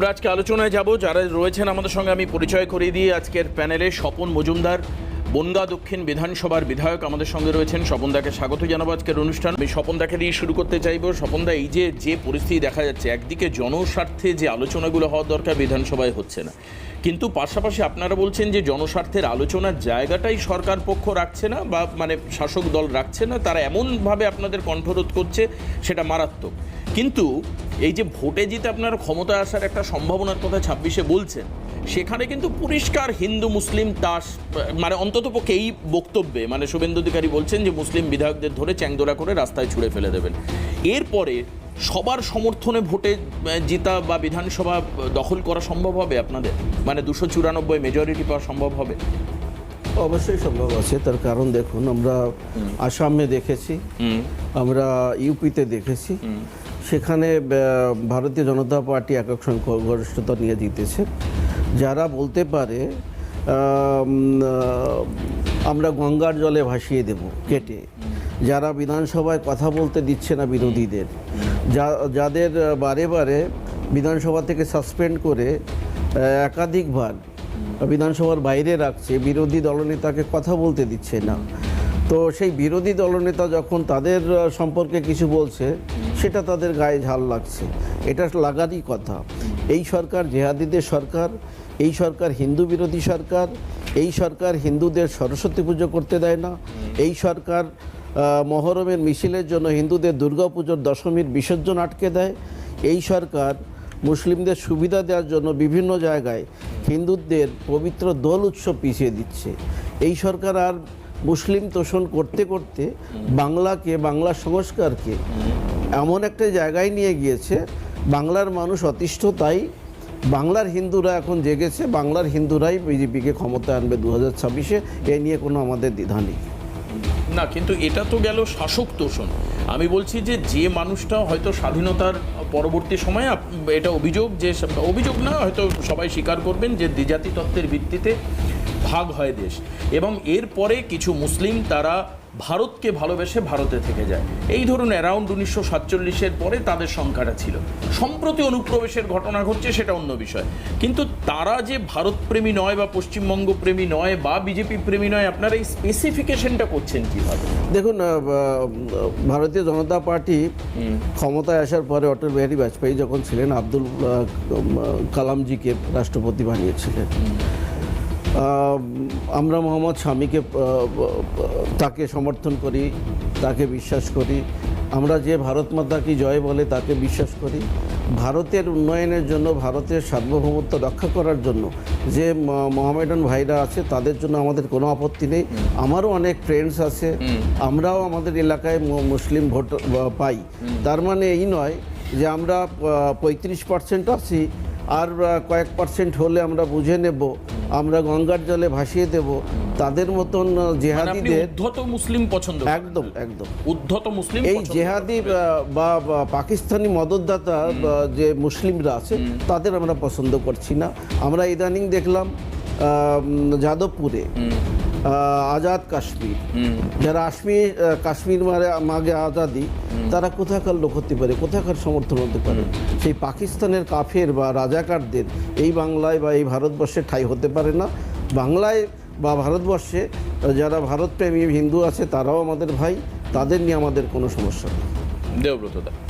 আমরা আজকে আলোচনায় যাব। যারা রয়েছেন আমাদের সঙ্গে, আমি পরিচয় করিয়ে দিয়ে আজকের প্যানেলে। স্বপন মজুমদার, বনগা দক্ষিণ বিধানসভার বিধায়ক আমাদের সঙ্গে রয়েছেন। স্বপনদাকে স্বাগত জানাব আজকের অনুষ্ঠান। আমি স্বপনদাকে দিয়ে শুরু করতে চাইব। স্বপনদা এই যে যে পরিস্থিতি দেখা যাচ্ছে, একদিকে জনস্বার্থে যে আলোচনাগুলো হওয়া দরকার বিধানসভায় হচ্ছে না। কিন্তু পাশাপাশি আপনারা বলছেন যে, জনস্বার্থের আলোচনার জায়গাটাই সরকার পক্ষ রাখছে না বা মানে শাসক দল রাখছে না। তারা এমনভাবে আপনাদের কণ্ঠরোধ করছে, সেটা মারাত্মক। কিন্তু এই যে ভোটে জিতে আপনার ক্ষমতায় আসার একটা সম্ভাবনার কথা ছাব্বিশে বলছেন, সেখানে কিন্তু পরিষ্কার হিন্দু, মুসলিম তাস মানে অন্তত পক্ষে এই বক্তব্যে মানে শুভেন্দু অধিকারী বলছেন যে মুসলিম বিধায়কদের ধরে চ্যাংদোলা করে রাস্তায় ছুঁড়ে ফেলে দেবেন। এরপরে সবার সমর্থনে ভোটে জিতা বা বিধানসভা দখল করা সম্ভব হবে আপনাদের? মানে দুশো চুরানব্বই মেজরিটি পাওয়া সম্ভব হবে? অবশ্যই সম্ভব আছে। তার কারণ দেখুন আমরা আসামে দেখেছি আমরা ইউপিতে দেখেছি। সেখানে ভারতীয় জনতা পার্টি একক সংখ্যাগরিষ্ঠতা নিয়ে জিতেছে। যারা বলতে পারে আমরা গঙ্গার জলে ভাসিয়ে দেব কেটে। যারা বিধানসভায় কথা বলতে দিচ্ছে না বিরোধীদের যা যাদের বারে বারে বিধানসভা থেকে সাসপেন্ড করে একাধিকবার বিধানসভার বাইরে রাখছে, বিরোধী দলনেতাকে কথা বলতে দিচ্ছে না। তো সেই বিরোধী দলনেতা যখন তাদের সম্পর্কে কিছু বলছে, সেটা তাদের গায়ে ঝাল লাগছে। এটা লাগারই কথা। এই সরকার জেহাদিদের সরকার, এই সরকার হিন্দু বিরোধী সরকার, এই সরকার হিন্দুদের সরস্বতী পুজো করতে দেয় না, এই সরকার মহরমের মিছিলের জন্য হিন্দুদের দুর্গাপুজোর দশমীর বিসর্জন আটকে দেয়, এই সরকার মুসলিমদের সুবিধা দেওয়ার জন্য বিভিন্ন জায়গায় হিন্দুদের পবিত্র দোল উৎসব পিছিয়ে দিচ্ছে। এই সরকার আর মুসলিম তোষণ করতে করতে বাংলাকে, বাংলা সংস্কারকে এমন একটা জায়গায় নিয়ে গিয়েছে, বাংলার মানুষ অতিষ্ঠ তাই বাংলার হিন্দুরা এখন জেগেছে, বাংলার হিন্দুরাই বিজেপিকে ক্ষমতা আনবে দু হাজার ছাব্বিশে, এ নিয়ে কোনো আমাদের দ্বিধা নেই। না, কিন্তু এটা তো গেল শাসক তোষণ। আমি বলছি যে যে মানুষটা হয়তো স্বাধীনতার পরবর্তী সময়ে এটা অভিযোগ যে অভিযোগ না, হয়তো সবাই স্বীকার করবেন যে দ্বিজাতি তত্ত্বের ভিত্তিতে ভাগ হয় দেশ। এবং এরপরে কিছু মুসলিম তারা ভারতকে ভালোবেসে ভারতে থেকে যায়। এই ধরুন অ্যারাউন্ড উনিশশো সাতচল্লিশের পরে তাদের সংখ্যাটা ছিল। সম্প্রতি অনুপ্রবেশের ঘটনা ঘটছে সেটা অন্য বিষয়। কিন্তু তারা যে ভারত প্রেমী নয় বা পশ্চিমবঙ্গ প্রেমী নয় বা বিজেপি প্রেমী নয় আপনারা এই স্পেসিফিকেশনটা করছেন কীভাবে? দেখুন ভারতীয় জনতা পার্টি ক্ষমতায় আসার পরে অটল বিহারী বাজপেয়ী যখন ছিলেন আব্দুল কালামজিকে রাষ্ট্রপতি বানিয়েছিলেন। আমরা মোহাম্মদ স্বামীকে তাকে সমর্থন করি তাকে বিশ্বাস করি। আমরা যে ভারত মাতা কি জয় বলে তাকে বিশ্বাস করি। ভারতের উন্নয়নের জন্য ভারতের সার্বভৌমত্ব রক্ষা করার জন্য যে মোহামেডান ভাইরা আছে তাদের জন্য আমাদের কোনো আপত্তি নেই। আমারও অনেক ফ্রেন্ডস আছে। আমরাও আমাদের এলাকায় মুসলিম ভোট পাই। তার মানে এই নয় যে আমরা পঁয়ত্রিশ পার্সেন্ট আছি আর কয়েক পার্সেন্ট হলে আমরা বুঝে নেব আমরা গঙ্গার জলে ভাসিয়ে দেব তাদের মতন মানে জেহাদিদের উদ্ধত মুসলিম পছন্দ একদম একদম। উদ্ধত মুসলিম এই জেহাদি বা পাকিস্তানি মদতদাতা যে মুসলিমরা আছে তাদের আমরা পছন্দ করছি না। আমরা ইদানিং দেখলাম যাদবপুরে আজাদ কাশ্মীর। যারা কাশ্মীর আহ, কাশ্মীর মারে মাগে আজাদি তারা কোথাকার লোক হতে পারে কোথাকার সমর্থন হতে পারে? সেই পাকিস্তানের কাফের বা রাজাকারদের এই বাংলায় বা এই ভারতবর্ষে ঠাই হতে পারে না। বাংলায় বা ভারতবর্ষে যারা ভারতপ্রেমী হিন্দু আছে তারাও আমাদের ভাই তাদের নিয়ে আমাদের কোনো সমস্যা নেই। দেবব্রত দা।